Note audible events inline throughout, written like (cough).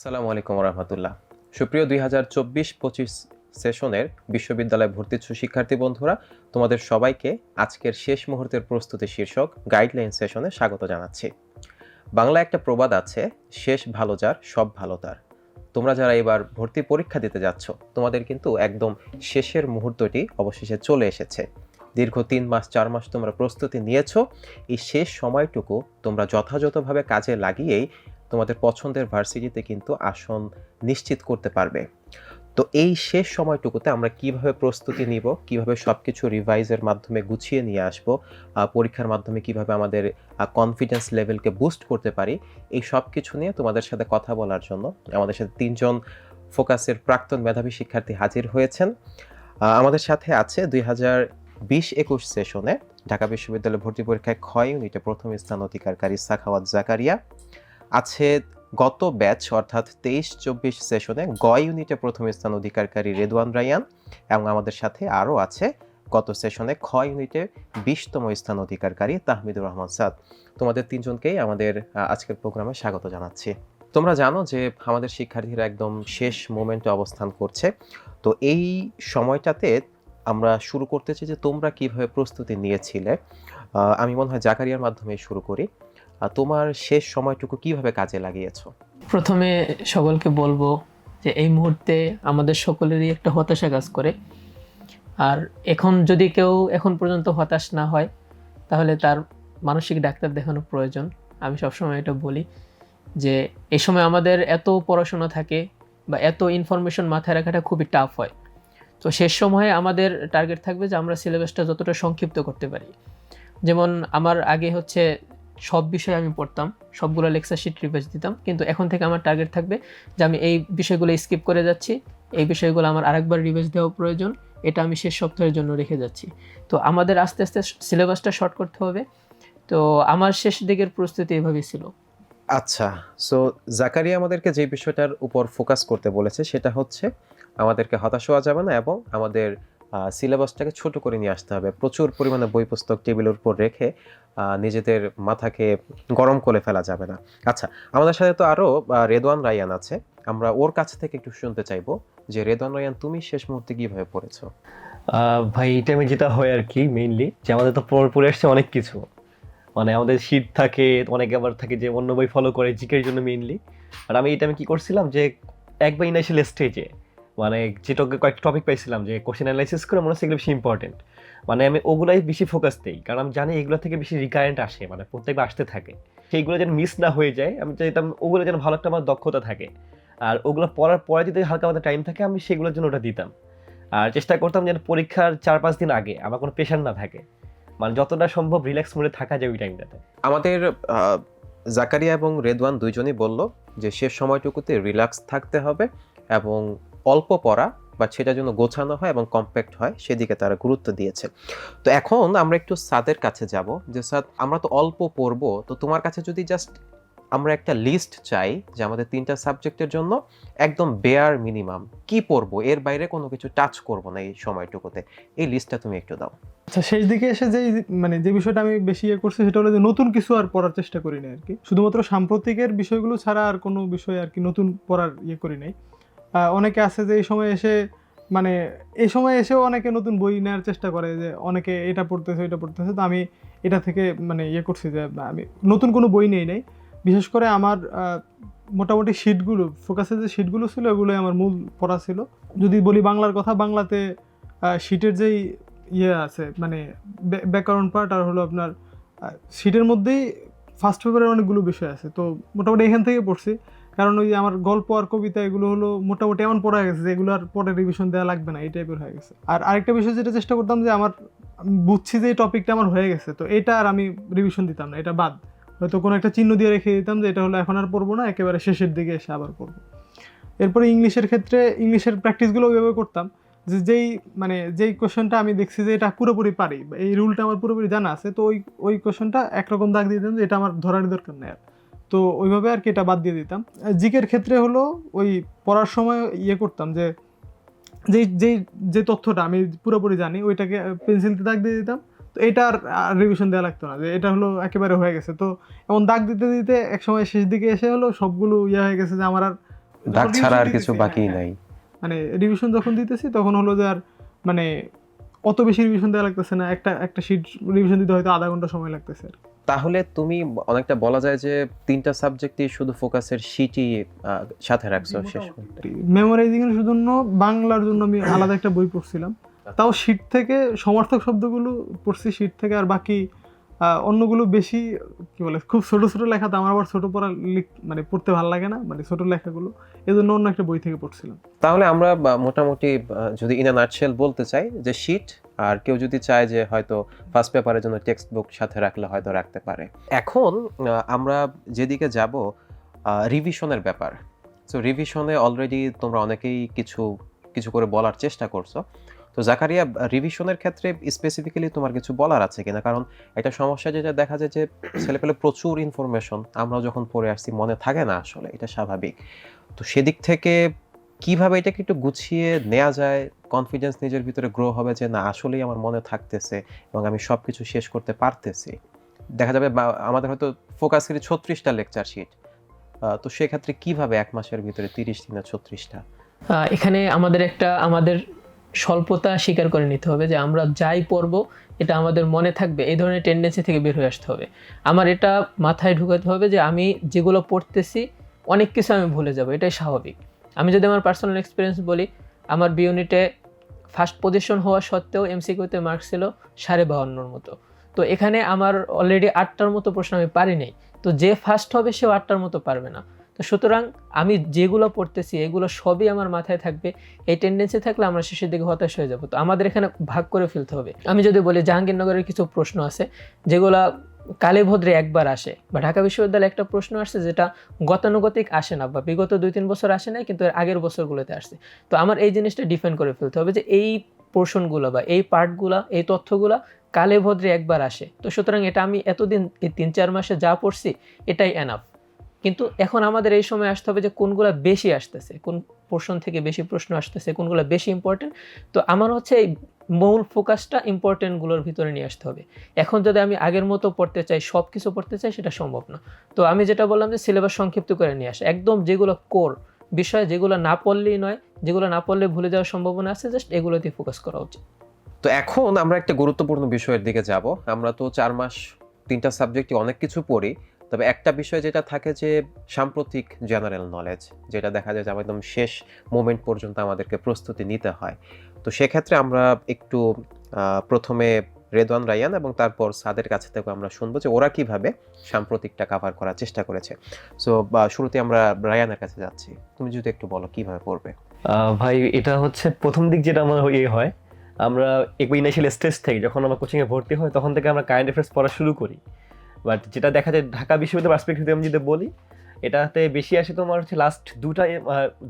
আসসালামু আলাইকুম রহমতুল্লাহ সুপ্রিয় দুই হাজার চব্বিশ পঁচিশ সেশনের বিশ্ববিদ্যালয় ভর্তি শিক্ষার্থী বন্ধুরা, তোমাদের সবাইকে আজকের শেষ মুহূর্তের প্রস্তুতি শীর্ষক গাইডলাইন সেশনে স্বাগত জানাচ্ছি। বাংলা একটা প্রবাদ আছে, শেষ ভালো যার, সব ভালো তার। তোমরা যারা এবার ভর্তি পরীক্ষা দিতে যাচ্ছ, তোমাদের কিন্তু একদম শেষের মুহূর্তটি অবশেষে চলে এসেছে। দীর্ঘ তিন মাস, চার মাস তোমরা প্রস্তুতি নিয়েছো। এই শেষ সময়টুকু তোমরা যথাযথভাবে কাজে লাগিয়েই তোমাদের পছন্দের ভার্সিটিতে কিন্তু আসন নিশ্চিত করতে পারবে। তো এই শেষ সময়টুকুতে আমরা কীভাবে প্রস্তুতি নিব, কীভাবে সব কিছু রিভাইজের মাধ্যমে গুছিয়ে নিয়ে আসব পরীক্ষার মাধ্যমে কীভাবে আমাদের কনফিডেন্স লেভেলকে বুস্ট করতে পারি, এই সব কিছু নিয়ে তোমাদের সাথে কথা বলার জন্য আমাদের সাথে তিনজন ফোকাসের প্রাক্তন মেধাবী শিক্ষার্থী হাজির হয়েছেন। আমাদের সাথে আছে দুই হাজার বিশ একুশ সেশনে ঢাকা বিশ্ববিদ্যালয় ভর্তি পরীক্ষায় ক্ষয় ইউনিটে প্রথম স্থান অধিকারকারী সাখাওয়াত জাকারিয়া। আছে গত ব্যাচ, অর্থাৎ তেইশ চব্বিশ সেশনে গ ইউনিটে প্রথম স্থান অধিকারকারী রেদওয়ান রায়ান এবং আমাদের সাথে আরও আছে গত সেশনে খ ইউনিটে বিশতম স্থান অধিকারকারী তাহমিদুর রহমান সাদ। তোমাদের তিনজনকেই আমাদের আজকের প্রোগ্রামে স্বাগত জানাচ্ছি। তোমরা জানো যে আমাদের শিক্ষার্থীরা একদম শেষ মোমেন্টে অবস্থান করছে। তো এই সময়টাতে আমরা শুরু করতে চাই যে তোমরা কীভাবে প্রস্তুতি নিয়েছিলে। আমি মনে হয় জাকারিয়ার মাধ্যমে শুরু করি। তোমার শেষ সময়টুকু কীভাবে কাজে লাগিয়েছো? প্রথমে সকলকে বলব যে এই মুহূর্তে আমাদের সকলেরই একটা হতাশা কাজ করে। আর এখন যদি কেউ এখন পর্যন্ত হতাশ না হয়, তাহলে তার মানসিক ডাক্তার দেখানো প্রয়োজন। আমি সবসময় এটা বলি যে এই সময় আমাদের এত পড়াশোনা থাকে বা এত ইনফরমেশন মাথায় রাখাটা খুবই টাফ হয়। তো শেষ সময়ে আমাদের টার্গেট থাকবে যে আমরা সিলেবাসটা যতটা সংক্ষিপ্ত করতে পারি। যেমন আমার আগে হচ্ছে সব বিষয়ে আমি পড়তাম, সবগুলো লেকচার শিট রিভাইজ দিতাম, কিন্তু এখন থেকে আমার টার্গেট থাকবে যে আমি এই বিষয়গুলো স্কিপ করে যাচ্ছি, এই বিষয়গুলো আমার আরেকবার রিভাইজ দেওয়া প্রয়োজন, এটা আমি শেষ সপ্তাহের জন্য রেখে যাচ্ছি। তো আমাদের আস্তে আস্তে সিলেবাসটা শর্ট করতে হবে। তো আমার শেষ দিকের প্রস্তুতি এভাবেই ছিল। আচ্ছা সো জাকারিয়া আমাদেরকে যে বিষয়টার উপর ফোকাস করতে বলেছে, সেটা হচ্ছে আমাদেরকে হতাশ হওয়া যাবে না এবং আমাদের সিলেবাসটাকে ছোট করে নিয়ে আসতে হবে। প্রচুর পরিমাণে বই পুস্তক টেবিলের উপর রেখে নিজেদের মাথাকে গরম করে ফেলা যাবে না। আচ্ছা আমাদের সাথে তো আরও রেদওয়ান রায়ান আছে। আমরা ওর কাছ থেকে একটু শুনতে চাইব যে, রেদওয়ান রায়ান, তুমি শেষ মুহূর্তে কীভাবে পড়েছো? ভাই এই টাইমে যেটা হয় আর কি মেইনলি যে আমাদের তো পড়ে আসছে অনেক কিছু। মানে আমাদের শীত থাকে, অনেকে আবার থাকে যে অন্য বই ফলো করে, জিকের জন্য মেইনলি আর আমি এই টাইমে কি করছিলাম যে, একবার ইনাইশিয়াল স্টেজে মানে যেটা কয়েকটা টপিক পাইছিলাম যে কোশ্চেন অ্যানালাইসিস করে মনে হচ্ছে এগুলো বেশি ইম্পর্টেন্ট মানে আমি ওগুলাই বেশি ফোকাস দিই, কারণ আমি জানি এগুলো থেকে বেশি রিকারেন্ট আসে মানে প্রত্যেকবার আসতে থাকে। সেইগুলো যেন মিস না হয়ে যায়, আমি চাইতাম ওগুলো যেন ভালো একটা আমার দক্ষতা থাকে। আর ওগুলো পড়ার পরে যদি হালকা আমাদের টাইম থাকে, আমি সেগুলোর জন্য ওটা দিতাম। আর চেষ্টা করতাম যেন পরীক্ষার চার পাঁচ দিন আগে আমার কোনো প্রেশার না থাকে। মানে যতটা সম্ভব রিল্যাক্স মোডে থাকা যায় ওই টাইমটাতে আমাদের জাকারিয়া এবং রেদওয়ান দুইজনই বলল যে শেষ সময়টুকুতে রিল্যাক্স থাকতে হবে এবং অল্প পড়া বা সেটা যেন গোছানো হয় এবং কম্প্যাক্ট হয়, সেদিকে তারা গুরুত্ব দিয়েছে। তো এখন আমরা একটু সাদের কাছে যাব যে, স্যার, আমরা তো অল্প পড়ব, তো তোমার কাছে যদি জাস্ট আমরা একটা লিস্ট চাই যে, আমাদের তিনটা সাবজেক্টের জন্য একদম বেয়ার মিনিমাম কি পড়ব? এর বাইরে কোনো কিছু টাচ করব না এই সময়টুকুতে? এই লিস্টটা তুমি একটু দাও। আচ্ছা শেষ দিকে এসে যেই মানে যে বিষয়টা আমি বেশি ইয়ে করছি, সেটা হলো যে, নতুন কিছু আর পড়ার চেষ্টা করি না আর কি। শুধুমাত্র সাম্প্রতিকের বিষয়গুলো ছাড়া আর কোনো বিষয় আর কি নতুন পড়ার ইয়ে করি নাই। অনেকে আছে যে এই সময় এসে মানে এই সময় এসেও অনেকে নতুন বই নেওয়ার চেষ্টা করে যে অনেকে এটা পড়তেছে এটা পড়তেছে। তো আমি এটা থেকে মানে ইয়ে করছি যে আমি নতুন কোনো বই নেই নাই। বিশেষ করে আমার মোটামুটি শিটগুলো ফোকাসের যে শিটগুলো ছিল এগুলোই আমার মূল পড়া ছিল। যদি বলি বাংলার কথা, বাংলাতে শিটের যেই ইয়ে আছে মানে ব্য- ব্যাকরণ পার্ট আর হলো আপনার সিটের মধ্যেই ফার্স্ট পেপারের অনেকগুলো বিষয় আছে। তো মোটামুটি এখান থেকে পড়ছি। কারণ ওই আমার গল্প আর কবিতা এগুলো হলো মোটামুটি এমন পড়া গেছে যে এগুলো আর পরে রিভিশন দেওয়া লাগবে না, এই টাইপের হয়ে গেছে। আর আরেকটা বিষয় যেটা চেষ্টা করতাম যে আমার বুঝছি যে এই টপিকটা আমার হয়ে গেছে, তো এটা আর আমি রিভিশন দিতাম না, এটা বাদ। হয়তো কোনো একটা চিহ্ন দিয়ে রেখে দিতাম যে এটা হলো এখন আর পড়ব না, একেবারে শেষের দিকে এসে আবার পড়ব। এরপরে ইংলিশের ক্ষেত্রে, ইংলিশের প্র্যাকটিসগুলো ওইভাবে করতাম যে যেই মানে যেই কোশ্চেনটা আমি দেখছি যে এটা পুরোপুরি পারি এই রুলটা আমার পুরোপুরি জানা আছে, তো ওই ওই কোশ্চেনটা একরকম দাগ দিয়ে দিতাম যে এটা আমার ধরার দরকার নেই আর। তো ওইভাবে আর কি এটা বাদ দিয়ে দিতাম। জিকের ক্ষেত্রে হলো ওই পড়ার সময় ইয়ে করতাম যে যেই যেই যে তথ্যটা আমি পুরোপুরি জানি ওইটাকে পেন্সিলতে দাগ দিয়ে দিতাম। তো এটা আর রিভিশন দেওয়া লাগতো না যে এটা হলো একেবারে হয়ে গেছে। তো এমন দাগ দিতে দিতে এক সময় শেষ দিকে এসে হলো সবগুলো ইয়ে হয়ে গেছে যে আমার আর দাগ ছাড়া আর কিছু বাকি হ্যাঁ, নাই। মানে রিভিশন যখন দিতেছি তখন হলো যে আর মানে অত বেশি রিভিশন দেওয়া লাগতেছে না একটা একটা শিট রিভিশন দিতে হয়তো আধা ঘণ্টা সময় লাগতেছে আর কি। তাহলে তুমি অনেকটা বলা যায় যে তিনটা সাবজেক্টই শুধু ফোকাসের শিটই সাথে রাখছো শেষ মেমোরাইজিং এর জন্য বাংলার জন্য আমি আলাদা একটা বই পড়ছিলাম। তাও শীট থেকে সমর্থক শব্দগুলো পড়ছি শীট থেকে আর বাকি অন্যগুলো বেশি কি বলে খুব ছোট ছোট লেখা তো আমার আবার ছোট পড়া লিখ- মানে পড়তে ভালো লাগে না মানে ছোট লেখাগুলো। এই জন্য অন্য একটা বই থেকে পড়ছিলাম। তাহলে আমরা মোটামুটি যদি ইন নাটশেল বলতে চাই যে শিট আর কেউ যদি চায় যে হয়তো ফার্স্ট পেপারের জন্য টেক্সট বুক সাথে রাখলে হয়তো রাখতে পারে। এখন আমরা যেদিকে যাব রিভিশনের ব্যাপার। সো রিভিশনে অলরেডি তোমরা অনেকেই কিছু কিছু করে বলার চেষ্টা করছ। তো জাকারিয়া রিভিশনের ক্ষেত্রে স্পেসিফিক্যালি তোমার কিছু বলার আছে কিনা? কারণ একটা সমস্যা যেটা দেখা যায় যে ছেলেপেলে প্রচুর ইনফরমেশন আমরা যখন পড়ে আসছি, মনে থাকে না আসলে, এটা স্বাভাবিক। তো সেদিক থেকে কীভাবে এটাকে একটু গুছিয়ে নেওয়া যায় কনফিডেন্স নিজের ভিতরে গ্রো হবে যে না, আসলেই আমার মনে থাকতেছে এবং আমি সব কিছু শেষ করতে পারতেছি। দেখা যাবে আমাদের হয়তো ফোকাস করি ছত্রিশটা লেকচার শিট তো সেক্ষেত্রে কীভাবে এক মাসের ভিতরে তিরিশ দিনে ছত্রিশটা? এখানে আমাদের একটা, আমাদের স্বল্পতা স্বীকার করে নিতে হবে যে আমরা যাই পড়ব, এটা আমাদের মনে থাকবে, এই ধরনের টেন্ডেন্সি থেকে বের হয়ে আসতে হবে। আমার এটা মাথায় ঢুকাতে হবে যে আমি যেগুলো পড়তেছি, অনেক কিছু আমি ভুলে যাব, এটাই স্বাভাবিক। আমি যদি আমার পার্সোনাল এক্সপিরিয়েন্স বলি, আমার বি ইউনিটে ফার্স্ট পজিশন হওয়া সত্ত্বেও এমসিকিউতে মার্কস ছিল সাড়ে বাহান্নর মতো। তো এখানে আমার অলরেডি আটটার মতো প্রশ্ন আমি পারি নাই। তো যে ফার্স্ট হবে সেও আটটার মতো পারবে না। তো সুতরাং আমি যেগুলো পড়তেছি, এগুলো সবই আমার মাথায় থাকবে। এই টেন্ডেন্সি থাকলে আমরা শেষের দিকে হতাশ হয়ে যাব। তো আমাদের এখানে ভাগ করে ফেলতে হবে। আমি যদি বলি জাহাঙ্গীরনগরের কিছু প্রশ্ন আছে, যেগুলা কালীভদ্রে একবার আসে। বা ঢাকা বিশ্ববিদ্যালয়ে একটা প্রশ্ন আসছে যেটা গতানুগতিক আসে না বা বিগত দুই তিন বছর আসে নাই, কিন্তু এর আগের বছরগুলোতে আসছে। তো আমার এই জিনিসটা ডিফেন্ড করে ফেলতে হবে যে এই পোর্শনগুলো বা এই পার্টগুলো এই তথ্যগুলো কালে ভদ্রে একবার আসে। তো সুতরাং এটা আমি এতদিন, এই তিন চার মাসে যা পড়ছি, এটাই এনাফ কিন্তু এখন আমাদের এই সময় আসতে হবে যে কোনগুলা বেশি আসতেছে, কোন পোর্শন থেকে বেশি প্রশ্ন আসতেছে, কোনগুলো বেশি ইম্পর্টেন্ট তো আমার হচ্ছে এই মূল ফোকাসটা ইম্পর্টেন্টগুলোর ভিতরে নিয়ে আসতে হবে। এখন যদি আমি আগের মতো পড়তে চাই সব কিছু পড়তে চাই, সেটা সম্ভব না। তো আমি যেটা বললাম যে সিলেবাস সংক্ষিপ্ত করে নিয়ে আসে। একদম যেগুলো কোর বিষয়, যেগুলো না পড়লেই নয়, যেগুলো না পড়লে ভুলে যাওয়ার সম্ভাবনা আছে জাস্ট এগুলোতেই ফোকাস করা উচিত। তো এখন আমরা একটা গুরুত্বপূর্ণ বিষয়ের দিকে যাব। আমরা তো চার মাস, তিনটা সাবজেক্টে অনেক কিছু পড়ি, তবে একটা বিষয় যেটা থাকে যে সাম্প্রতিক জেনারেল নলেজ যেটা দেখা যায় যে একদম শেষ মোমেন্ট পর্যন্ত আমাদেরকে প্রস্তুতি নিতে হয়। তো সেক্ষেত্রে আমরা একটু প্রথমে রেদওয়ান রায়ান এবং তারপর সাদের কাছে থেকে আমরা শুনব যে ওরা কীভাবে সাম্প্রতিকটা কাভার করার চেষ্টা করেছে। সো শুরুতে আমরা রায়ানের কাছে যাচ্ছি। তুমি যদি একটু বলো, কীভাবে পড়বে ভাই, এটা হচ্ছে প্রথম দিক যেটা আমার ইয়ে হয়। আমরা ইনিশিয়াল স্টেজ থেকে যখন আমরা কোচিংয়ে ভর্তি হয় তখন থেকে আমরা কারেন্ট অ্যাফেয়ার্স পড়া শুরু করি। বাট যেটা দেখা যায়, ঢাকা বিশ্ববিদ্যালয় পার্সপেক্টিভ আমি যদি বলি, এটাতে বেশি আসে তোমার হচ্ছে লাস্ট দুটা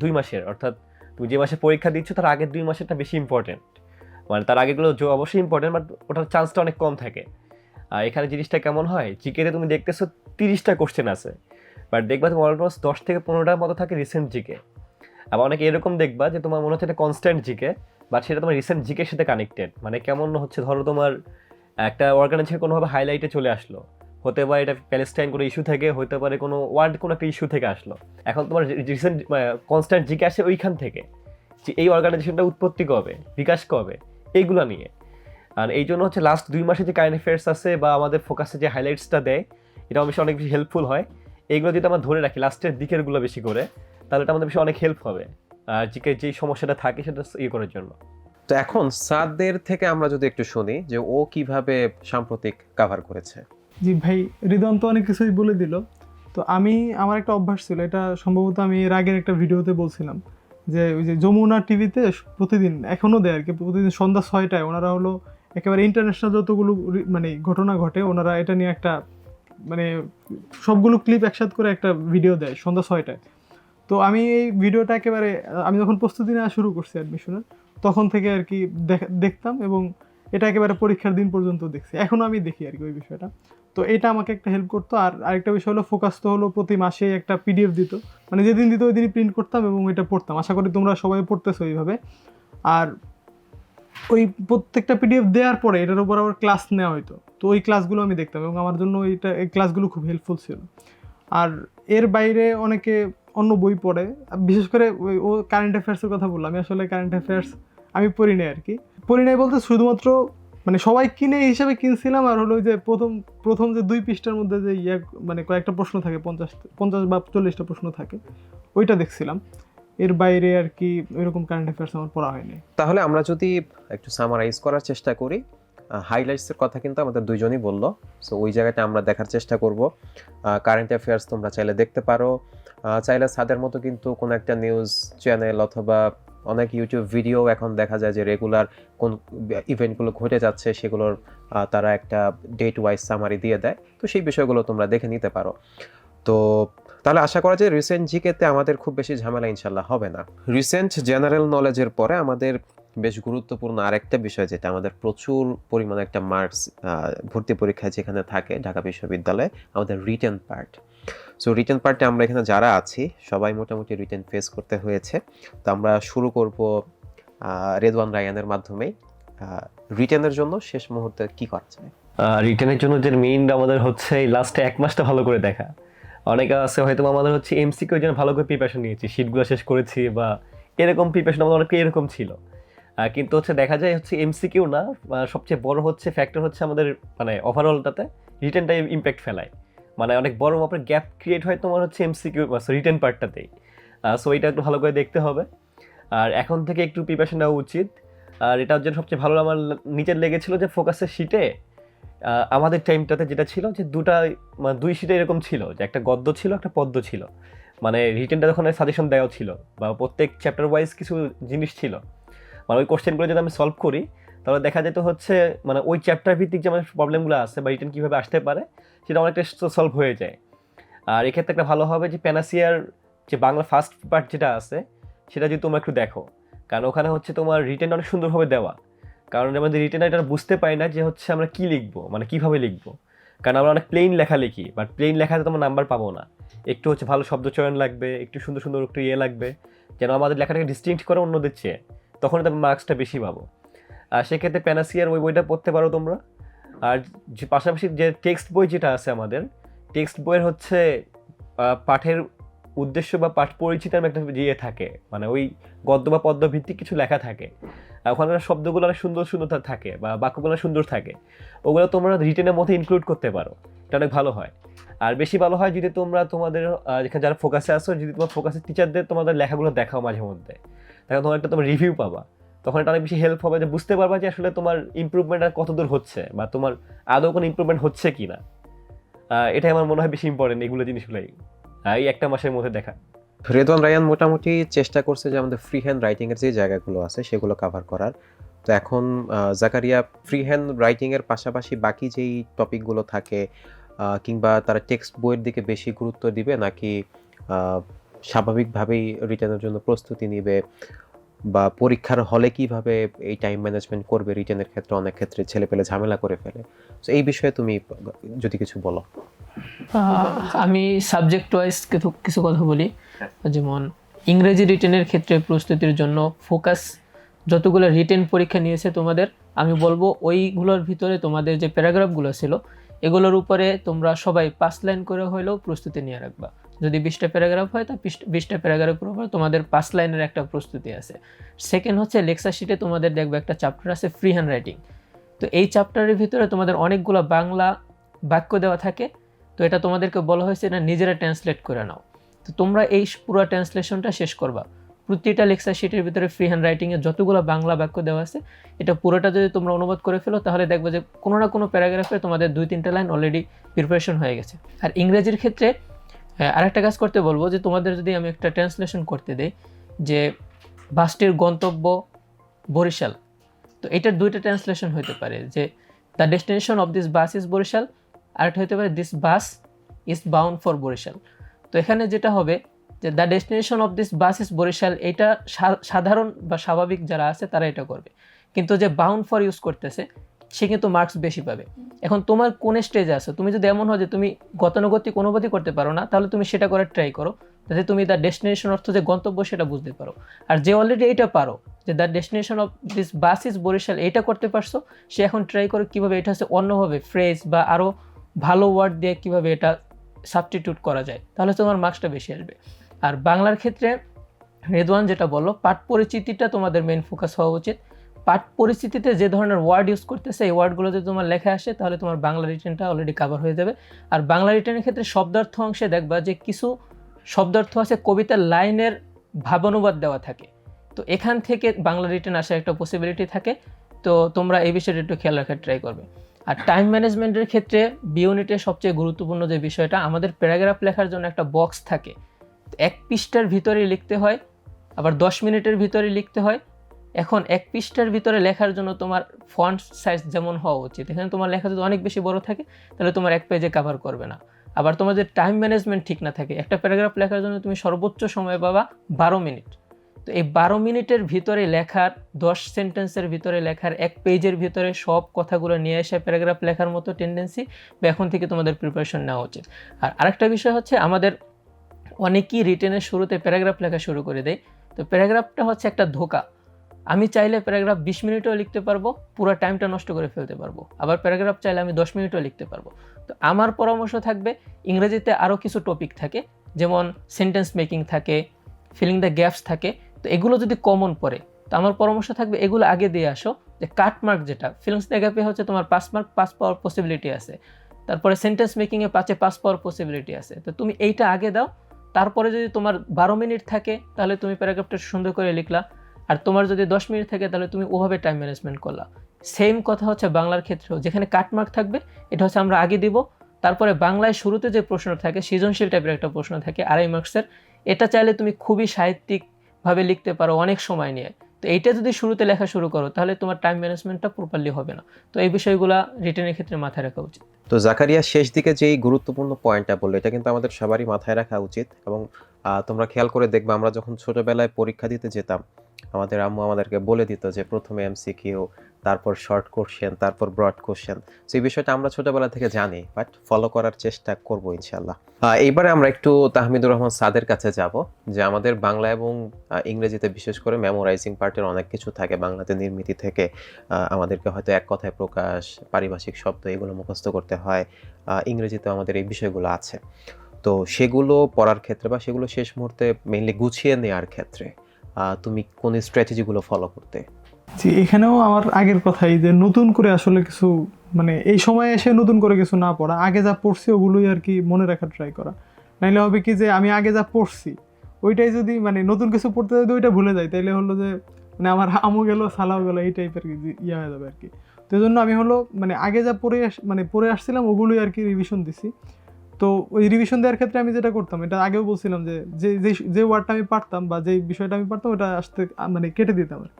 দুই মাসের। অর্থাৎ তুমি যে মাসে পরীক্ষা দিচ্ছ, তার আগের দুই মাসেরটা বেশি ইম্পর্টেন্ট মানে তার আগেগুলো অবশ্যই ইম্পর্টেন্ট বাট ওটার চান্সটা অনেক কম থাকে। আর এখানে জিনিসটা কেমন হয় জিকেতে তুমি দেখতেছো তিরিশটা কোশ্চেন আছে। বাট দেখবা তুমি অলমোস্ট দশ থেকে পনেরোটার মতো থাকে রিসেন্ট জিকে আবার অনেকে এরকম দেখবা যে তোমার মনে হচ্ছে এটা কনস্ট্যান্ট জিকে বাট সেটা তোমার রিসেন্ট জিকের সাথে কানেক্টেড মানে কেমন হচ্ছে, ধরো তোমার একটা অর্গানাইজেশন কোনোভাবে হাইলাইটে চলে আসলো। হতে পারে এটা প্যালেস্টাইন কোনো ইস্যু থেকে, হতে পারে কোনো ওয়ার্ল্ড কোনো একটা ইস্যু থেকে আসলো। এখন তোমার রিসেন্ট কনস্ট্যান্ট জিকে আসে ওইখান থেকে যে এই অর্গানাইজেশনটা উৎপত্তি কবে, বিকাশ কবে, এইগুলো নিয়ে। আর এই জন্য হচ্ছে লাস্ট দুই মাসে যে কারেন্ট অ্যাফেয়ার্স আছে বা আমাদের ফোকাসে যে হাইলাইটসটা দেয় এটা অবশ্যই অনেক বেশি হেল্পফুল হয়। এইগুলো যদি আমরা ধরে রাখি লাস্টের দিকেরগুলো বেশি করে, তাহলে এটা আমাদের বেশি অনেক হেল্প হবে। আর জিকে যেই সমস্যাটা থাকে, সেটা ইয়ে করার জন্য। তো এখন সাদের থেকে আমরা যদি একটু শুনি যে ও কীভাবে সাম্প্রতিক কাভার করেছে। জি, ভাই হৃদন তো অনেক কিছুই বলে দিল। তো আমি, আমার একটা অভ্যাস ছিল, এটা সম্ভবত আমি এর আগের একটা ভিডিওতে বলছিলাম যে, ওই যে যমুনা টিভিতে প্রতিদিন এখনও দেয় আর কি প্রতিদিন সন্ধ্যা ছয়টায় ওনারা হলো একেবারে ইন্টারন্যাশনাল যতগুলো মানে ঘটনা ঘটে, ওনারা এটা নিয়ে একটা মানে সবগুলো ক্লিপ একসাথে করে একটা ভিডিও দেয় সন্ধ্যা ছয়টায়। তো আমি এই ভিডিওটা একেবারে, আমি যখন প্রস্তুতি নেওয়া শুরু করছি অ্যাডমিশনের তখন থেকে আর কি দেখ- দেখতাম এবং এটা একেবারে পরীক্ষার দিন পর্যন্ত দেখছি। এখনও আমি দেখি আর কি ওই বিষয়টা। তো এটা আমাকে একটা হেল্প করতো। আর আরেকটা বিষয় হলো ফোকাস তো হলো প্রতি মাসে একটা পিডিএফ দিত। মানে যেদিন দিত ওই দিনই প্রিন্ট করতাম এবং এটা পড়তাম। আশা করি তোমরা সবাই পড়তেছো এইভাবে। আর ওই প্রত্যেকটা পিডিএফ দেওয়ার পরে এটার উপর আবার ক্লাস নেওয়া হতো তো ওই ক্লাসগুলো আমি দেখতাম এবং আমার জন্য এইটা এই ক্লাসগুলো খুব হেল্পফুল ছিল। আর এর বাইরে অনেকে অন্য বই পড়ে। বিশেষ করে ওই, ও কারেন্ট অ্যাফেয়ার্সের কথা বললাম। আমি আসলে কারেন্ট অ্যাফেয়ার্স আমি পড়ি নাই আর কি। পড়ি নাই বলতে শুধুমাত্র মানে সবাই কিনে হিসাবে কিনছিলাম আর হলো যে প্রথম প্রথম যে দুই পৃষ্ঠার মধ্যে যে ইয়ে মানে কয়েকটা প্রশ্ন থাকে, পঞ্চাশ পঞ্চাশ বা চল্লিশটা প্রশ্ন থাকে, ওইটা দেখছিলাম। এর বাইরে আর কি এরকম কারেন্ট অ্যাফেয়ার্স আমার পড়া হয়নি। তাহলে আমরা যদি একটু সামারাইজ করার চেষ্টা করি হাইলাইটসের কথা কিন্তু আমাদের দুইজনই বলল। সো ওই জায়গাটা আমরা দেখার চেষ্টা করব। কারেন্ট অ্যাফেয়ার্স তোমরা চাইলে দেখতে পারো। চাইলে সাদের মতো কিন্তু কোনো একটা নিউজ চ্যানেল অথবা অনেক ইউটিউব ভিডিও এখন দেখা যায় যে রেগুলার কোন ইভেন্টগুলো ঘটে যাচ্ছে, সেগুলোর তারা একটা ডেট ওয়াইজ সামারি দিয়ে দেয়। তো সেই বিষয়গুলো তোমরা দেখে নিতে পারো। তো তাহলে আশা করা যায় রিসেন্ট জিকেতে আমাদের খুব বেশি ঝামেলা ইনশাল্লাহ হবে না। রিসেন্ট জেনারেল নলেজের পরে আমাদের বেশ গুরুত্বপূর্ণ আরেকটা বিষয় যেটা আমাদের প্রচুর পরিমাণে একটা মার্কস ভর্তি পরীক্ষায় যেখানে থাকে ঢাকা বিশ্ববিদ্যালয়ে, আমাদের রিটেন পার্ট সো রিটেন পার্টে আমরা এখানে যারা আছি, সবাই মোটামুটি রিটার্ন ফেস করতে হয়েছে। তো আমরা শুরু করব রেদওয়ান রায়ানের মাধ্যমেই। রিটেনের জন্য শেষ মুহূর্তে কি করা যায়? রিটার্নের জন্য যে মেইন আমাদের হচ্ছে এই লাস্টে এক মাসটা ভালো করে দেখা। অনেকে আছে হয়তো আমাদের হচ্ছে এমসিকিউ জন্য ভালো করে প্রিপারেশন নিয়েছি। শিটগুলো শেষ করেছি বা এরকম প্রিপারেশন আমাদের অনেকে এরকম ছিল। কিন্তু হচ্ছে দেখা যায় হচ্ছে এমসিকিউ না সবচেয়ে বড় হচ্ছে ফ্যাক্টর হচ্ছে আমাদের মানে ওভারঅলটাতে রিটার্নটাই ইম্প্যাক্ট ফেলায়। মানে অনেক বড় মাপের গ্যাপ ক্রিয়েট হয় তোমার হচ্ছে এমসিকিউ রিটার্ন পার্টটাতেই সো এটা একটু ভালো করে দেখতে হবে। আর এখন থেকে একটু প্রিপারেশন নেওয়া উচিত। আর এটার জন্য সবচেয়ে ভালো আমার নিচের লেগেছিল যে ফোকাসের শিটে আমাদের টাইমটাতে যেটা ছিল যে দুটা মানে দুই শিটে এরকম ছিল, যে একটা গদ্য ছিল, একটা পদ্য ছিল। মানে রিটেনটা তখন সাজেশন দেওয়া ছিল, বা প্রত্যেক চ্যাপ্টার ওয়াইজ কিছু জিনিস ছিল। মানে ওই কোশ্চেনগুলো যদি আমি সলভ করি তাহলে দেখা যেত হচ্ছে মানে ওই চ্যাপ্টার ভিত্তিক যে আমার প্রবলেমগুলো আছে বা রিটার্ন কীভাবে আসতে পারে, সেটা অনেকটা সলভ হয়ে যায়। আর এক্ষেত্রে একটা ভালো হবে যে প্যানাসিয়ার যে বাংলা ফার্স্ট পার্ট যেটা আছে, সেটা যদি তোমরা একটু দেখো। কারণ ওখানে হচ্ছে তোমার রিটার্ন অনেক সুন্দরভাবে দেওয়া। কারণ আমাদের রিটেন এটা বুঝতে পারি না যে হচ্ছে আমরা কি লিখব মানে কীভাবে লিখব। কারণ আমরা অনেক প্লেন লেখা লিখি বাট প্লেন লেখাতে তোমার নাম্বার পাবো না। একটু হচ্ছে ভালো শব্দ চয়ন লাগবে, একটু সুন্দর সুন্দর একটু ইয়ে লাগবে। যেন আমাদের লেখাটাকে ডিস্টিংক্ট করে অন্যদের চেয়ে, তখন তো মার্কসটা বেশি পাবো। সেক্ষেত্রে প্যানাসিয়ার ওই বইটা পড়তে পারো তোমরা। আর যে পাশাপাশি যে টেক্সট বই যেটা আছে আমাদের টেক্সট বইয়ের হচ্ছে পাঠের উদ্দেশ্য বা পাঠ পরিচিতার একটা ইয়ে থাকে। মানে ওই গদ্য বা পদ্য ভিত্তিক কিছু লেখা থাকে। ওখানে শব্দগুলো অনেক সুন্দর সুন্দর থাকে বা বাক্যগুলো সুন্দর থাকে। ওগুলো তোমরা রিটেনের মধ্যে ইনক্লুড করতে পারো। এটা অনেক ভালো হয়। আর বেশি ভালো হয় যদি তোমরা তোমাদের যেখানে যারা ফোকাসে আসো যদি তোমার ফোকাসের টিচারদের তোমাদের লেখাগুলো দেখাও মাঝে মধ্যে। তখন তোমার একটা তোমার রিভিউ পাবা। তখন এটা অনেক বেশি হেল্প হবে যে বুঝতে পারবা যে আসলে তোমার ইম্প্রুভমেন্ট আর কতদূর হচ্ছে বা তোমার আদৌ কোনো ইমপ্রুভমেন্ট হচ্ছে কি না এটাই আমার মনে হয় বেশি ইম্পর্টেন্ট এগুলো জিনিসগুলোই। এই একটা মাসের মধ্যে দেখা। রেদওয়ান রায়ান মোটামুটি চেষ্টা করছে যে আমাদের ফ্রি হ্যান্ড রাইটিংয়ের যে জায়গাগুলো আছে সেগুলো কভার করার। তো এখন জাকারিয়া ফ্রি হ্যান্ড রাইটিংয়ের পাশাপাশি বাকি যেই টপিকগুলো থাকে কিংবা তারা টেক্সট বইয়ের দিকে বেশি গুরুত্ব দিবে নাকি স্বাভাবিকভাবেই রিটার্নের জন্য প্রস্তুতি নিবে বা পরীক্ষার হলে কীভাবে এই টাইম ম্যানেজমেন্ট করবে রিটার্নের ক্ষেত্রে? অনেক ক্ষেত্রে ছেলে পেলে ঝামেলা করে ফেলে। তো এই বিষয়ে তুমি যদি কিছু বলো। আমি সাবজেক্ট ওয়াইজ কিছু কিছু কথা বলি। যেমন ইংরেজি রিটেনের ক্ষেত্রে প্রস্তুতির জন্য ফোকাস যতগুলো রিটেন পরীক্ষা নিয়েছে তোমাদের, আমি বলব ওইগুলোর ভিতরে তোমাদের যে প্যারাগ্রাফগুলো ছিল, এগুলোর উপরে তোমরা সবাই পাঁচ লাইন করে হলেও প্রস্তুতি নিয়ে রাখবা। যদি বিশটা প্যারাগ্রাফ হয়, তা বিশটা প্যারাগ্রাফের উপর তোমাদের পাঁচ লাইনের একটা প্রস্তুতি আছে। সেকেন্ড হচ্ছে লেকচার শিটে তোমাদের দেখবে একটা চ্যাপ্টার আছে ফ্রি হ্যান্ড রাইটিং তো এই চ্যাপ্টারের ভিতরে তোমাদের অনেকগুলো বাংলা বাক্য দেওয়া থাকে। তো এটা তোমাদেরকে বলা হয়েছে এটা নিজেরা ট্রান্সলেট করে নাও। তো তোমরা এই পুরো ট্রান্সলেশনটা শেষ করবা। প্রতিটা লেকচার শিটের ভিতরে ফ্রি হ্যান্ড রাইটিংয়ে যতগুলো বাংলা বাক্য দেওয়া আছে, এটা পুরোটা যদি তোমরা অনুবাদ করে ফেলো, তাহলে দেখবে যে কোনো না কোনো প্যারাগ্রাফে তোমাদের দুই তিনটা লাইন অলরেডি প্রিপারেশন হয়ে গেছে। আর ইংরেজির ক্ষেত্রে আরেকটা কাজ করতে বলব যে তোমাদের যদি আমি একটা ট্রান্সলেশন করতে দেই যে বাসটির গন্তব্য বরিশাল, তো এটার দুইটা ট্রান্সলেশন হতে পারে, যে the destination of this bus is Barishal আরেকটা হতে পারে this bus is bound for Barishal. তো এখানে যেটা হবে যে the destination of this bus is Barishal, এটা সাধারণ বা স্বাভাবিক যারা আছে তারা এটা করবে। কিন্তু যে বাউন্ড ফর ইউজ করতেছে সে কিন্তু মার্কস বেশি পাবে। এখন তোমার কোন স্টেজে আছো? তুমি যদি এমন হয় যে তুমি গতানুগতিক অনুবাদই করতে পারো না, তাহলে তুমি সেটা করার ট্রাই করো। যাতে তুমি দ্য ডেস্টিনেশন অর্থ যে গন্তব্য সেটা বুঝতে পারো। আর যে অলরেডি এটা পারো, যে the destination of this bus is Barishal এটা করতে পারছ, সে এখন ট্রাই করে কীভাবে এটা হচ্ছে অন্যভাবে ফ্রেজ বা আরও ভালো ওয়ার্ড দিয়ে কীভাবে এটা সাবস্টিটিউট করা যায়। তাহলে তোমার মার্কসটা বেশি আসবে। আর বাংলার ক্ষেত্রে রেদওয়ান যেটা বলল, পাঠ পরিচিতিটা তোমাদের মেইন ফোকাস হওয়া উচিত। পাঠ পরিস্থিতিতে যে ধরনের ওয়ার্ড ইউজ করতেছে, এই ওয়ার্ডগুলো যদি তোমার লেখা আসে, তাহলে তোমার বাংলা রিটেনটা অলরেডি কাভার হয়ে যাবে। আর বাংলা রিটেনের ক্ষেত্রে শব্দার্থ অংশে দেখবা যে কিছু শব্দার্থ আছে, কবিতার লাইনের ভাবানুবাদ দেওয়া থাকে। তো এখান থেকে বাংলা রিটেন আসার একটা পসিবিলিটি থাকে। তো তোমরা এই বিষয়টা একটু খেয়াল রাখার ট্রাই করবে। আর টাইম ম্যানেজমেন্টের ক্ষেত্রে বি ইউনিটের সবচেয়ে গুরুত্বপূর্ণ যে বিষয়টা, আমাদের প্যারাগ্রাফ লেখার জন্য একটা বক্স থাকে। এক পৃষ্ঠার ভিতরে লিখতে হয়, আবার দশ মিনিটের ভিতরে লিখতে হয়। এখন এক পৃষ্ঠার ভিতরে লেখার জন্য তোমার ফন্ট সাইজ যেমন হওয়া উচিত। এখানে তোমার লেখা যদি অনেক বেশি বড় থাকে, তাহলে তোমার এক পেজে কভার করবে না। আবার তোমার যে টাইম ম্যানেজমেন্ট ঠিক না থাকে, একটা প্যারাগ্রাফ লেখার জন্য তুমি সর্বোচ্চ সময় পাবা বারো মিনিট তো এই বারো মিনিটের ভিতরে লেখার, দশ সেন্টেন্সের ভিতরে লেখার, এক পেজের ভিতরে সব কথাগুলো নিয়ে এসে প্যারাগ্রাফ লেখার মতো টেন্ডেন্সি বা এখন থেকে তোমাদের প্রিপারেশন নেওয়া উচিত। আর আরেকটা বিষয় হচ্ছে আমাদের অনেকেই রিটেনের শুরুতে প্যারাগ্রাফ লেখা শুরু করে দেয়। তো প্যারাগ্রাফটা হচ্ছে একটা ধোকা। আমি চাইলে প্যারাগ্রাফ বিশ মিনিটও লিখতে পারব, পুরো টাইমটা নষ্ট করে ফেলতে পারব। আবার প্যারাগ্রাফ চাইলে আমি দশ মিনিটও লিখতে পারব। তো আমার পরামর্শ থাকবে, ইংরেজিতে আরও কিছু টপিক থাকে, যেমন সেন্টেন্স মেকিং থাকে ফিলিং দ্য গ্যাপস থাকে, তো এগুলো যদি কমন পড়ে, তো আমার পরামর্শ থাকবে এগুলো আগে দিয়ে আসো, যে কাট মার্ক যেটা ফিলিংস দ্য গ্যাপে হচ্ছে তোমার পাস মার্ক পাস পাওয়ার পসিবিলিটি আছে। তারপরে সেন্টেন্স মেকিংয়ে পাঁচে পাস পাওয়ার পসিবিলিটি আছে। তো তুমি এইটা আগে দাও, তারপরে যদি তোমার বারো মিনিট থাকে, তাহলে তুমি প্যারাগ্রাফটা সুন্দর করে লিখলা। আর তোমার যদি দশ মিনিট থাকে, তাহলে তুমি ওভাবে টাইম ম্যানেজমেন্ট করলা। সেম কথা হচ্ছে বাংলার ক্ষেত্রেও। যেখানে কাটমার্ক থাকবে, এটা হচ্ছে আমরা আগে দিব। তারপরে বাংলায় শুরুতে যে প্রশ্ন থাকে, সৃজনশীল টাইপের একটা প্রশ্ন থাকে আড়াই মার্কসের এটা চাইলে তুমি খুবই সাহিত্যিকভাবে লিখতে পারো অনেক সময় নিয়ে। তো এইটা যদি শুরুতে লেখা শুরু করো, তাহলে তোমার টাইম ম্যানেজমেন্টটা প্রপারলি হবে না। তো এই বিষয়গুলো রিটেনের ক্ষেত্রে মাথায় রাখা উচিত। তো জাকারিয়া, শেষ দিকে যেই গুরুত্বপূর্ণ পয়েন্টটা বলল, এটা কিন্তু আমাদের সবারই মাথায় রাখা উচিত। এবং তোমরা খেয়াল করে দেখবে, আমরা যখন ছোটবেলায় পরীক্ষা দিতে যেতাম আমাদের আম্মু আমাদেরকে বলে দিত যে প্রথমে এমসিকিউ তারপর শর্ট কোশ্চেন তারপর ব্রড কোশ্চেন তো এই বিষয়টা আমরা ছোটবেলা থেকে জানি বাট ফলো করার চেষ্টা করব ইনশাল্লাহ এইবারে আমরা একটু তাহমিদুর রহমান সাদের কাছে যাব, যে আমাদের বাংলা এবং ইংরেজিতে বিশেষ করে মেমোরাইজিং পার্টের অনেক কিছু থাকে, বাংলাতে নির্মিতি থেকে আমাদেরকে হয়তো এক কথায় প্রকাশ, পারিভাষিক শব্দ এগুলো মুখস্থ করতে হয় ইংরেজিতে আমাদের এই বিষয়গুলো আছে। তো সেগুলো পড়ার ক্ষেত্রে বা সেগুলো শেষ মুহূর্তে মেইনলি গুছিয়ে নেওয়ার ক্ষেত্রে তুমি কোন স্ট্র্যাটেজিগুলো ফলো করতে? জি, এখানেও আমার আগের কথাই যে নতুন করে আসলে কিছু মানে এই সময় এসে নতুন করে কিছু না পড়া, আগে যা পড়ছি ওগুলোই আর কি মনে রাখার ট্রাই করা। নাইলে হবে কি যে আমি আগে যা পড়ছি, ওইটাই যদি মানে নতুন কিছু পড়তে যদি ওইটা ভুলে যাই, তাইলে হলো যে মানে আমার আমও গেল, সালাও গেলো, এই টাইপের ইয়ে হয়ে যাবে আর কি। তো জন্য আমি হলো মানে আগে যা পড়ে মানে পড়ে আসছিলাম, ওগুলোই আর কি রিভিশন দিছি। তো ওই রিভিশন দেওয়ার ক্ষেত্রে আমি যেটা করতাম এটা আগেও বলছিলাম যে যে ওয়ার্ডটা আমি পারতাম বা যে বিষয়টা আমি পারতাম ওটা আসতে মানে কেটে দিতাম আর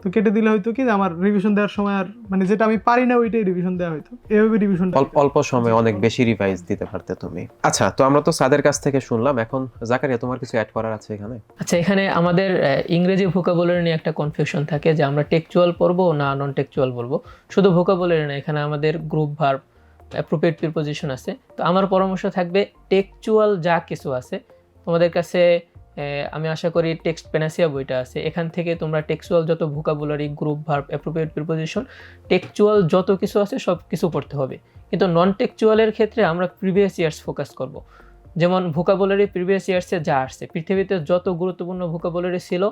তো কেটে দিলে হয়তো কি আমার রিভিশন দেওয়ার সময় আর মানে যেটা আমি পারি না ওইটাই রিভিশন দেওয়া হয়তো এভাবে রিভিশন অল্প সময়ে অনেক বেশি রিভাইজ দিতে পারতে তুমি। আচ্ছা তো আমরা তো সাদের কাছ থেকে শুনলাম। এখন জাকারিয়া তোমার কিছু অ্যাড করার আছে এখানে? আচ্ছা এখানে আমাদের ইংরেজি ভোকাবুলারি নিয়ে একটা কনফিউশন থাকে যে আমরা টেকচুয়াল পড়ব না নন টেকচুয়াল বলব। শুধু ভোকাবুলারি না এখানে আমাদের গ্রুপ ভার্ব অ্যাপ্রোপ্রিয়েট প্রিপোজিশন আছে। তো আমার পরামর্শ থাকবে টেকচুয়াল যা কিছু আছে, তোমাদের কাছে আমি আশা করি টেক্সট পেনাসিয়া বইটা আছে। এখান থেকে তোমরা টেক্সচুয়াল যত vocabulary group verb appropriate preposition textual যত কিছু আছে সব কিছু পড়তে হবে। কিন্তু নন টেকচুয়ালের ক্ষেত্রে আমরা প্রিভিয়াস ইয়ার্স ফোকাস করব। যেমন ভোকাবুলারি প্রিভিয়াস ইয়ার্সে যা আসছে, পৃথিবীতে যত গুরুত্বপূর্ণ ভোকাবুলারি ছিল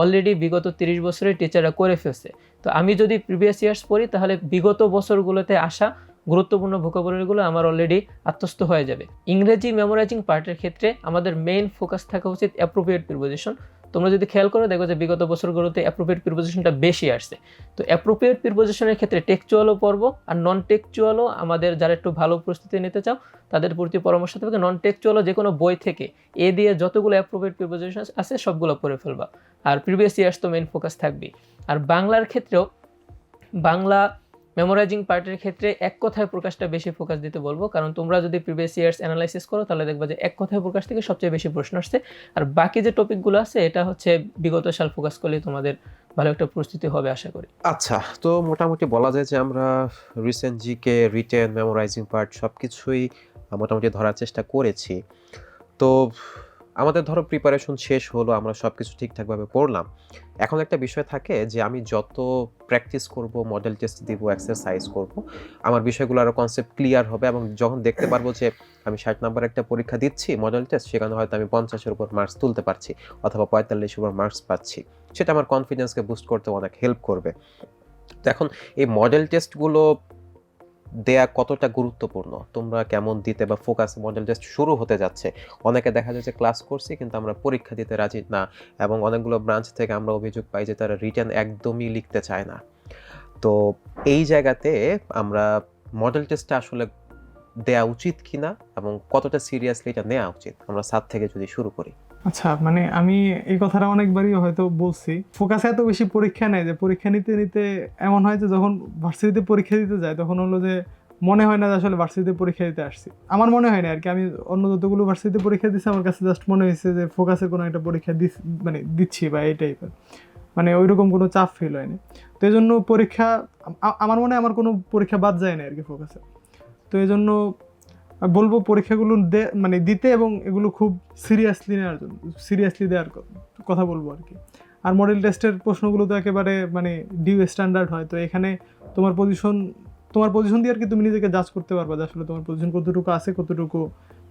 অলরেডি বিগত তিরিশ বছরে টিচাররা করে ফেলছে। তো আমি যদি প্রিভিয়াস ইয়ার্স পড়ি, তাহলে বিগত বছরগুলোতে আসা গুরুত্বপূর্ণ ভোকাবুলারিগুলো আমার অলরেডি আত্মস্থ হয়ে যাবে। ইংরেজি মেমোরাইজিং পার্টের ক্ষেত্রে আমাদের মেইন ফোকাস থাকা উচিত অ্যাপ্রোপ্রিয়েট প্রিপোজিশন তোমরা যদি খেয়াল করো, দেখো যে বিগত বছরগুলোতে অ্যাপ্রোপ্রিয়েট প্রিপোজিশনটা বেশি আসছে। তো অ্যাপ্রোপ্রিয়েট প্রিপোজিশনের ক্ষেত্রে টেকচুয়ালও পড়ব, আর নন টেকচুয়ালও আমাদের যারা একটু ভালো প্রস্তুতি নিতে চাও, তাদের প্রতি পরামর্শ থাকবে নন টেকচুয়ালও যে কোনো বই থেকে এ দিয়ে যতগুলো অ্যাপ্রোপ্রিয়েট প্রিপোজিশন আছে, সবগুলো পড়ে ফেলবা। আর প্রিভিয়াস ইয়ার্স তো মেইন ফোকাস থাকবেই। আর বাংলার ক্ষেত্রেও বাংলা মেমোরাইজিং পার্টের ক্ষেত্রে এক কথায় প্রকাশটা বেশি ফোকাস দিতে বলব। কারণ তোমরা যদি প্রিভিয়াস ইয়ার্স অ্যানালাইসিস করো, তাহলে দেখবা যে এক কথায় প্রকাশ থেকে সবচেয়ে বেশি প্রশ্ন আসছে। আর বাকি যে টপিকগুলো আছে, এটা হচ্ছে বিগত সাল ফোকাস করলে তোমাদের ভালো একটা প্রস্তুতি হবে, আশা করি। আচ্ছা তো মোটামুটি বলা যায় যে আমরা recent GK written memorising part সব কিছুই মোটামুটি ধরার চেষ্টা করেছি। তো আমাদের ধরো প্রিপারেশন শেষ হলো, আমরা সব কিছু ঠিকঠাকভাবে পড়লাম। এখন একটা বিষয় থাকে যে আমি যত প্র্যাকটিস করব মডেল টেস্ট দিব এক্সারসাইজ করব, আমার বিষয়গুলো আরও কনসেপ্ট ক্লিয়ার হবে এবং যখন দেখতে পারব যে আমি ষাট নম্বর একটা পরীক্ষা দিচ্ছি মডেল টেস্ট সেখানে হয়তো আমি পঞ্চাশের উপর মার্কস তুলতে পারছি অথবা পঁয়তাল্লিশের উপর মার্কস পাচ্ছি। সেটা আমার কনফিডেন্সকে বুস্ট করতে অনেক হেল্প করবে। তো এখন এই মডেল টেস্টগুলো দেয়া কতটা গুরুত্বপূর্ণ? তোমরা কেমন দিতে বা ফোকাস মডেল টেস্ট শুরু হতে যাচ্ছে? অনেকে দেখা যাচ্ছে ক্লাস করছি কিন্তু আমরা পরীক্ষা দিতে রাজি না এবং অনেকগুলো ব্রাঞ্চ থেকে আমরা অভিযোগ পাই যে তারা রিটার্ন একদমই লিখতে চায় না। তো এই জায়গাতে আমরা মডেল টেস্টটা আসলে দেয়া উচিত কিনা এবং কতটা সিরিয়াসলি এটা নেওয়া উচিত? আমরা সাত থেকে যদি শুরু করি। আচ্ছা মানে আমি এই কথাটা অনেকবারই হয়তো বলছি। ফোকাসে এত বেশি পরীক্ষা নেয় যে, পরীক্ষা নিতে নিতে এমন হয় যে, যখন ভার্সিটিতে পরীক্ষা দিতে যায়, তখন হলো যে, মনে হয় না যে, আসলে ভার্সিটিতে পরীক্ষা দিতে আসছি। আমার মনে হয় না আর কি আমি অন্য যতগুলো ভার্সিটিতে পরীক্ষা দিচ্ছি আমার কাছে জাস্ট মনে হয়েছে যে ফোকাসে কোনো একটা পরীক্ষা দিস মানে দিচ্ছি বা এই টাইপের মানে ওইরকম কোনো চাপ ফিল হয়নি। তো এই জন্য পরীক্ষা আমার মনে হয় আমার কোনো পরীক্ষা বাদ যায় না আর কি ফোকাসে তো এই জন্য বলব পরীক্ষাগুলো মানে দিতে এবং এগুলো খুব সিরিয়াসলি নেওয়ার জন্য সিরিয়াসলি দেওয়ার কথা বলব আর কি। আর মডেল টেস্টের প্রশ্নগুলো তো একেবারে মানে ডিউ স্ট্যান্ডার্ড হয়, তো এখানে তোমার পজিশন তোমার পজিশন দিয়ে আর কি তুমি নিজেকে জাজ করতে পারবা যে আসলে তোমার পজিশন কতটুকু আছে, কতটুকু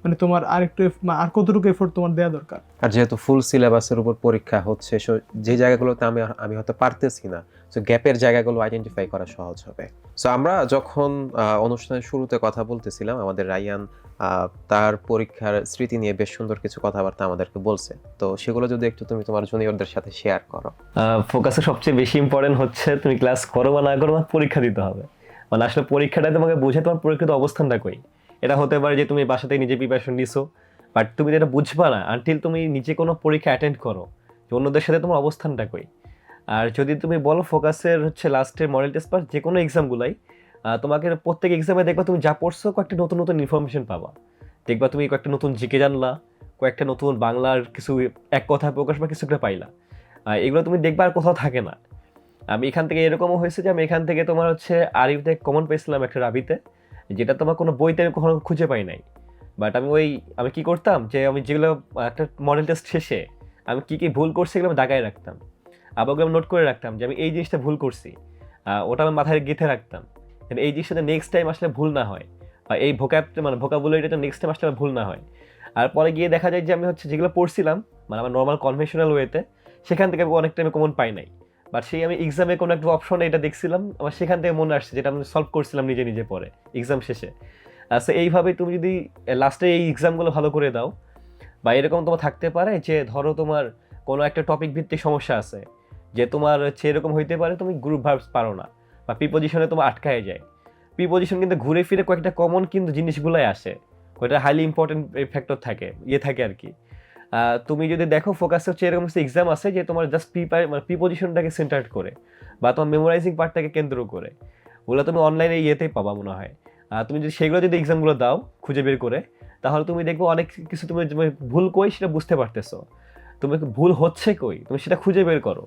মানে তোমার আর একটু আর কতটুকু এফোর্ট তোমার দেওয়া দরকার। আর যেহেতু ফুল সিলেবাসের উপর পরীক্ষা হচ্ছে যে জায়গাগুলোতে আমি আমি হয়তো পারতেছি না সো গ্যাপের জায়গাগুলো আইডেন্টিফাই করা সহজ হবে। সো আমরা যখন অনুষ্ঠানের শুরুতে কথা বলতেছিলাম, আমাদের রায়ান তার পরীক্ষার স্মৃতি নিয়ে বেশ সুন্দর কিছু কথাবার্তা আমাদেরকে বলছে। তো সেগুলো যদি একটু তুমি তোমার জুনিয়রদের সাথে শেয়ার করো। ফোকাসে সবচেয়ে বেশি ইম্পর্টেন্ট হচ্ছে তুমি ক্লাস করো বা না করো বা পরীক্ষা দিতে হবে। মানে আসলে পরীক্ষাটা তোমাকে বুঝে তোমার পরীক্ষিত অবস্থানটা কই। এটা হতে পারে যে তুমি বাসাতে নিজে প্রিপারেশন নিছো বাট তুমি যেটা বুঝবা না আনটিল তুমি নিজে কোনো পরীক্ষা অ্যাটেন্ড করো, যে অন্যদের সাথে তোমার অবস্থানটা কই। আর যদি তুমি বলো ফোকাসের হচ্ছে লাস্টের মডেল টেস্ট পাস যে কোনো এক্সামগুলাই তোমাকে প্রত্যেক এক্সামে দেখবা তুমি যা পড়ছো কয়েকটা নতুন নতুন ইনফরমেশন পাবা। দেখবা তুমি কয়েকটা নতুন জিকে জানলা, কয়েকটা নতুন বাংলার কিছু এক কথা প্রকাশ বা কিছু একটা পাইলা এগুলো তুমি দেখবা আর কোথাও থাকে না। আমি এখান থেকে এরকমও হয়েছে যে আমি এখান থেকে তোমার হচ্ছে আরিফতে কমন পেয়েছিলাম একটা রাবিতে, যেটা তোমার কোনো বইতে আমি কখনো খুঁজে পাই নাই। বাট আমি ওই, আমি কি করতাম যে আমি যেগুলো, একটা মডেল টেস্ট শেষে আমি কি কি ভুল করছি এগুলো আমি দাগায় রাখতাম। আবার আমি নোট করে রাখতাম যে আমি এই জিনিসটা ভুল করছি। ওটা আমি মাথায় গেঁথে রাখতাম এই জিনিসটা নেক্সট টাইম আসলে ভুল না হয় বা এই ভোকাব মানে ভোকাবুলারিটা নেক্সট টাইম আসলে ভুল না হয়। আর পরে গিয়ে দেখা যায় যে আমি হচ্ছে যেগুলো পড়ছিলাম মানে আমার নর্মাল কনভেনশনাল ওয়েতে সেখান থেকে আমি অনেকটা আমি কমন পাই নাই। বাট সেই আমি এক্সামে কোনো একটা অপশন এটা দেখছিলাম, আমার সেখান থেকে মনে আসছে যেটা আমি সলভ করছিলাম নিজে নিজে পরে এক্সাম শেষে। সো এইভাবে তুমি যদি লাস্টে এই এক্সামগুলো ভালো করে দাও, বা এরকম তোমার থাকতে পারে যে ধরো তোমার কোনো একটা টপিক ভিত্তিক সমস্যা আছে যে তোমার হচ্ছে এরকম হইতে পারে তুমি গ্রুপ ভার্বস পারো না বা প্রিপোজিশনে তোমার আটকায় যায়। প্রিপোজিশন কিন্তু ঘুরে ফিরে কয়েকটা কমন কিন্তু জিনিসগুলোই আসে। কয়েকটা হাইলি ইম্পর্টেন্ট ফ্যাক্টর থাকে ইয়ে থাকে আর কি। তুমি যদি দেখো ফোকাস হচ্ছে এরকম এক্সাম আছে যে তোমার জাস্ট প্রিপার মানে প্রিপোজিশনটাকে সেন্টার করে বা তোমার মেমোরাইজিং পার্টটাকে কেন্দ্র করে। ওগুলো তুমি অনলাইনে ইয়েতেই পাবা মনে হয়। আহ, তুমি যদি সেগুলো যদি এক্সামগুলো দাও খুঁজে বের করে তাহলে তুমি দেখব অনেক কিছু তুমি ভুল কই সেটা বুঝতে পারতেছো। তুমি ভুল হচ্ছে কই? তুমি সেটা খুঁজে বের করো।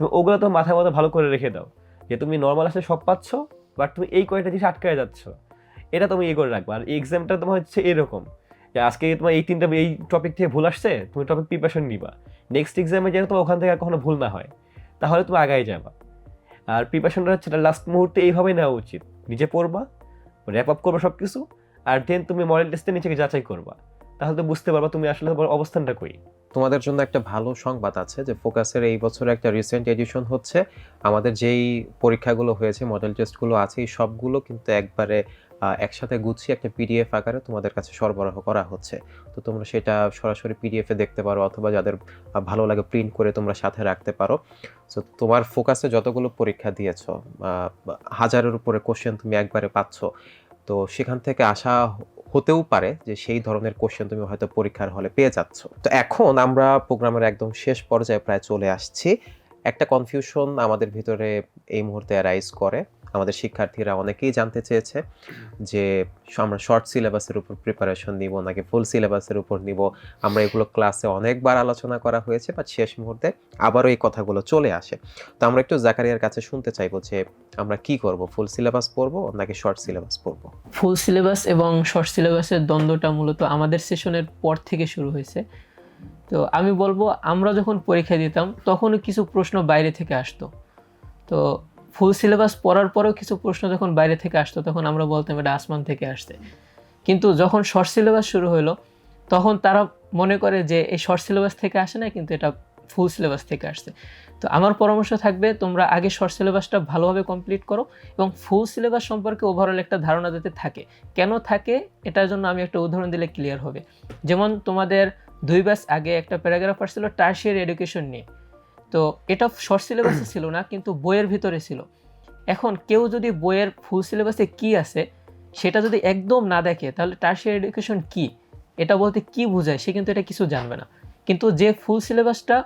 তুমি ওগুলো তো মাথায় মতো ভালো করে রেখে দাও। যে তুমি নর্মাল আসলে সব পাচ্ছ বাট তুমি এই কয়েকটা জিনিস আটকায় যাচ্ছ। এটা তুমি ইয়ে করে রাখবা। আর এক্সামটা তোমার হচ্ছে এরকম। যে আজকে তোমার এই তিনটা এই টপিক থেকে ভুল আসছে, তুমি টপিক প্রিপারেশন নিবা। নেক্সট এক্সামে যেন তোমার ওখান থেকে কখনো ভুল না হয়, তাহলে তুমি আগায় যাবা। আর প্রিপারেশনটা হচ্ছে লাস্ট মুহূর্তে এইভাবেই নেওয়া উচিত। নিজে পড়বা র্যাপ আপ করবা সব কিছু আর দেন তুমি মডেল টেস্টে নিজেকে যাচাই করবা। তাহলে তো বুঝতে পারবা তুমি আসলে অবস্থানটা কই। তোমাদের জন্য একটা ভালো সংবাদ আছে যে ফোকাসের এই বছর একটা রিসেন্ট এডিশন হচ্ছে। আমাদের যেই পরীক্ষাগুলো হয়েছে মডেল টেস্টগুলো আছে, এই সবগুলো কিন্তু একবারে একসাথে গুছিয়ে একটা পিডিএফ আকারে তোমাদের কাছে সরবরাহ করা হচ্ছে। তো তোমরা সেটা সরাসরি পিডিএফে দেখতে পারো অথবা যাদের ভালো লাগে প্রিন্ট করে তোমরা সাথে রাখতে পারো। সো তোমার ফোকাসে যতগুলো পরীক্ষা দিয়েছ হাজারের উপরে কোশ্চেন তুমি একবারে পাচ্ছ। তো সেখান থেকে আশা হতেও পারে যে সেই ধরনের কোশ্চেন তুমি হয়তো পরীক্ষার হলে পেয়ে যাচ্ছ। তো এখন আমরা প্রোগ্রামের একদম শেষ পর্যায়ে প্রায় চলে আসছি। একটা কনফিউশন আমাদের ভিতরে এই মুহূর্তে অ্যারাইজ করে। আমাদের শিক্ষার্থীরা অনেকেই জানতে চেয়েছে যে আমরা শর্ট সিলেবাসের উপর প্রিপারেশন নিব নাকি ফুল সিলেবাসের উপর নিব। আমরা এগুলো ক্লাসে অনেকবার আলোচনা করা হয়েছে বা শেষ মুহূর্তে আবারও এই কথাগুলো চলে আসে। তো আমরা একটু জাকারিয়ার কাছে শুনতে চাইব যে আমরা কি করব ফুল সিলেবাস পড়ব নাকি শর্ট সিলেবাস পড়ব? ফুল সিলেবাস এবং শর্ট সিলেবাসের দ্বন্দ্বটা মূলত আমাদের সেশনের পর থেকে শুরু হয়েছে। তো আমি বলব, আমরা যখন পরীক্ষা দিতাম, তখনও কিছু প্রশ্ন বাইরে থেকে আসতো। তো ফুল সিলেবাস পড়ার পরেও কিছু প্রশ্ন যখন বাইরে থেকে আসতো, তখন আমরা বলতাম, এটা আসমান থেকে আসছে। কিন্তু যখন শর্ট সিলেবাস শুরু হলো তখন তারা মনে করে যে, এই শর্ট সিলেবাস থেকে আসে না কিন্তু এটা ফুল সিলেবাস থেকে আসছে। তো আমার পরামর্শ থাকবে, তোমরা আগে শর্ট সিলেবাসটা ভালোভাবে কমপ্লিট করো এবং ফুল সিলেবাস সম্পর্কে ওভারঅল একটা ধারণা যাতে থাকে। কেন থাকে? এটার জন্য আমি একটা উদাহরণ দিলে ক্লিয়ার হবে। যেমন তোমাদের দুই ব্যাচ আগে একটা প্যারাগ্রাফ আসছিল টার্সিয়ারি এডুকেশন নিয়ে। তো এটা শর্ট সিলেবাসে (clears throat) ছিল না কিন্তু বইয়ের ভিতরে ছিল। এখন কেউ যদি বইয়ের ফুল সিলেবাসে কি আছে সেটা যদি একদম না দেখে তাহলে টার্সিয়ারি এডুকেশন কি? এটা বলতে কি বোঝায় সে কিন্তু এটা কিছু জানবে না। কিন্তু যে ফুল সিলেবাসটা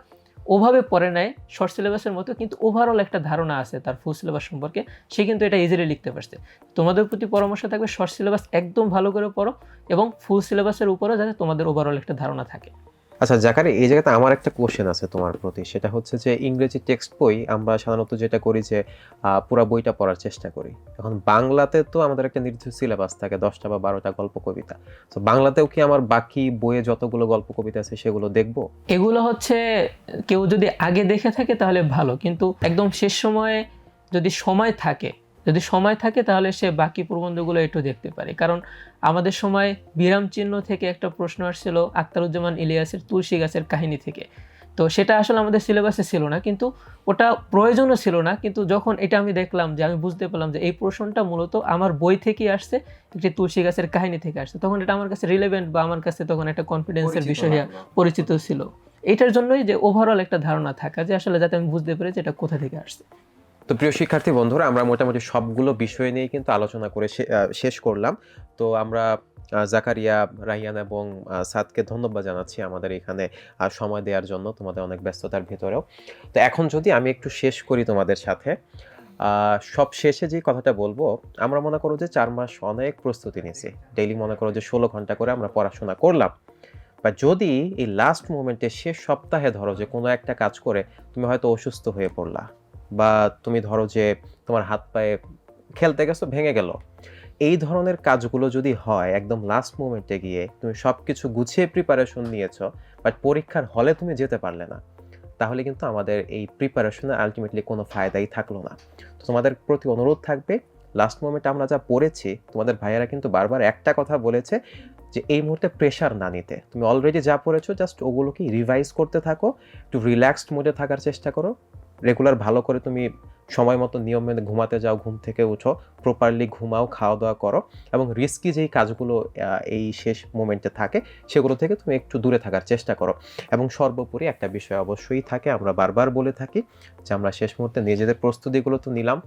ওভাবে পড়ে নেয় শর্ট সিলেবাসের মতো কিন্তু ওভারঅল একটা ধারণা আছে তার ফুল সিলেবাস সম্পর্কে সে কিন্তু এটা ইজিলি লিখতে পারছে। তোমাদের প্রতি পরামর্শ থাকবে শর্ট সিলেবাস একদম ভালো করে পড়ো এবং ফুল সিলেবাসের উপরেও যাতে তোমাদের ওভারঅল একটা ধারণা থাকে। আচ্ছা জাকারি এই জায়গাতে আমার একটা কোশ্চেন আছে তোমার প্রতি। সেটা হচ্ছে যে ইংরেজি টেক্সট বই আমরা সাধারণত যেটা করি যে পুরা বইটা পড়ার চেষ্টা করি। এখন বাংলাতে তো আমাদের একটা নির্দিষ্ট সিলেবাস থাকে, দশটা বা বারোটা গল্প কবিতা। তো বাংলাতেও কি আমার বাকি বইয়ে যতগুলো গল্প কবিতা আছে সেগুলো দেখব? এগুলো হচ্ছে, কেউ যদি আগে দেখে থাকে তাহলে ভালো। কিন্তু একদম শেষ সময়ে যদি সময় থাকে যদি সময় থাকে তাহলে সে বাকি প্রবন্ধগুলো একটু দেখতে পারে। কারণ আমাদের সময় বিরাম চিহ্ন থেকে একটা প্রশ্ন আসছিল আখতারুজ্জামান ইলিয়াসের তুলসী গাছের কাহিনী থেকে। তো সেটা আসলে আমাদের সিলেবাসে ছিল না কিন্তু ওটা প্রয়োজনও ছিল না। কিন্তু যখন এটা আমি দেখলাম যে আমি বুঝতে পারলাম যে এই প্রশ্নটা মূলত আমার বই থেকেই আসছে একটি তুলসী গাছের কাহিনী থেকে আসছে। তখন এটা আমার কাছে রিলেভেন্ট বা আমার কাছে তখন একটা কনফিডেন্সের বিষয় পরিচিত ছিল। এটার জন্যই যে ওভারঅল একটা ধারণা থাকা যে আসলে যাতে আমি বুঝতে পারি যে এটা কোথা থেকে আসছে। তো প্রিয় শিক্ষার্থী বন্ধুরা, আমরা মোটামুটি সবগুলো বিষয় নিয়ে কিন্তু আলোচনা করে শেষ করলাম। তো আমরা জাকারিয়া, রাহিয়ান এবং সাদকে ধন্যবাদ জানাচ্ছি আমাদের এখানে সময় দেওয়ার জন্য তোমাদের অনেক ব্যস্ততার ভিতরেও। তো এখন যদি আমি একটু শেষ করি তোমাদের সাথে সব শেষে যে কথাটা বলব, আমরা মনে করো যে চার মাস অনেক প্রস্তুতি নিয়েছি। ডেইলি মনে করো যে ষোলো ঘণ্টা করে আমরা পড়াশোনা করলাম। বা যদি এই লাস্ট মোমেন্টে শেষ সপ্তাহে ধরো যে কোনো একটা কাজ করে, তুমি হয়তো অসুস্থ হয়ে পড়লা। বা তুমি ধরো যে তোমার হাত পায়ে খেলতে গেছো, ভেঙে গেল। এই ধরনের কাজগুলো যদি হয়, একদম লাস্ট মোমেন্টে গিয়ে তুমি সব কিছু গুছিয়ে প্রিপারেশন নিয়েছো বাট পরীক্ষার হলে তুমি যেতে পারলে না, তাহলে কিন্তু আমাদের এই প্রিপারেশনে আলটিমেটলি কোনো ফায়দাই থাকল না। তো তোমাদের প্রতি অনুরোধ থাকবে লাস্ট মোমেন্টে আমরা যা পড়েছি, তোমাদের ভাইয়েরা কিন্তু বারবার একটা কথা বলেছে যে, এই মুহূর্তে প্রেশার না নিতে। তুমি অলরেডি যা পড়েছো জাস্ট ওগুলোকে রিভাইজ করতে থাকো, একটু রিল্যাক্সড মোডে থাকার চেষ্টা করো। রেগুলার ভালো করে তুমি সময় মতো নিয়ম মেনে ঘুমাতে যাও, ঘুম থেকে উঠো প্রপারলি ঘুমাও খাওয়া দাওয়া করো এবং রিস্কি যেই কাজগুলো এই শেষ মোমেন্টে থাকে সেগুলো থেকে তুমি একটু দূরে থাকার চেষ্টা করো এবং সর্বোপরি একটা বিষয় অবশ্যই থাকে, আমরা বারবার বলে থাকি যে আমরা শেষ মুহূর্তে নিজেদের প্রস্তুতিগুলো তো নিলাম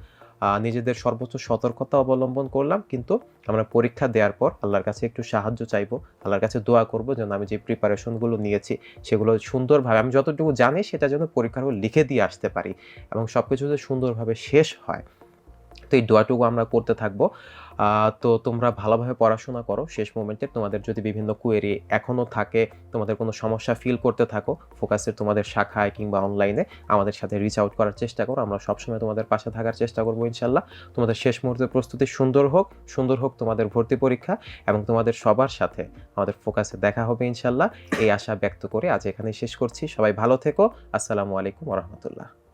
নিজেদের সর্বোচ্চ সতর্কতা অবলম্বন করলাম, কিন্তু আমরা পরীক্ষা দেওয়ার পর আল্লাহর কাছে একটু সাহায্য চাইব, আল্লাহর কাছে দোয়া করব যেন আমি যে প্রিপারেশনগুলো নিয়েছি, সেগুলো সুন্দরভাবে, আমি যতটুকু জানি সেটা যেন পরীক্ষার লিখে দিয়ে আসতে পারি এবং সব কিছু সুন্দরভাবে শেষ হয়। তো এই দোয়াটুকু আমরা করতে থাকব। তো তোমরা ভালোভাবে পড়াশোনা করো, শেষ মোমেন্টে তোমাদের যদি বিভিন্ন কোয়েরি এখনও থাকে, তোমাদের কোনো সমস্যা ফিল করতে থাকো ফোকাসের তোমাদের শাখায় কিংবা অনলাইনে আমাদের সাথে রিচ আউট করার চেষ্টা করো, আমরা সবসময় তোমাদের পাশে থাকার চেষ্টা করব ইনশাল্লাহ। তোমাদের শেষ মুহূর্তের প্রস্তুতি সুন্দর হোক সুন্দর হোক তোমাদের ভর্তি পরীক্ষা এবং তোমাদের সবার সাথে আমাদের ফোকাসে দেখা হবে ইনশাল্লাহ। এই আশা ব্যক্ত করে আজ এখানে শেষ করছি। সবাই ভালো থেকো। আসসালামু আলাইকুম রহমতুল্লাহ।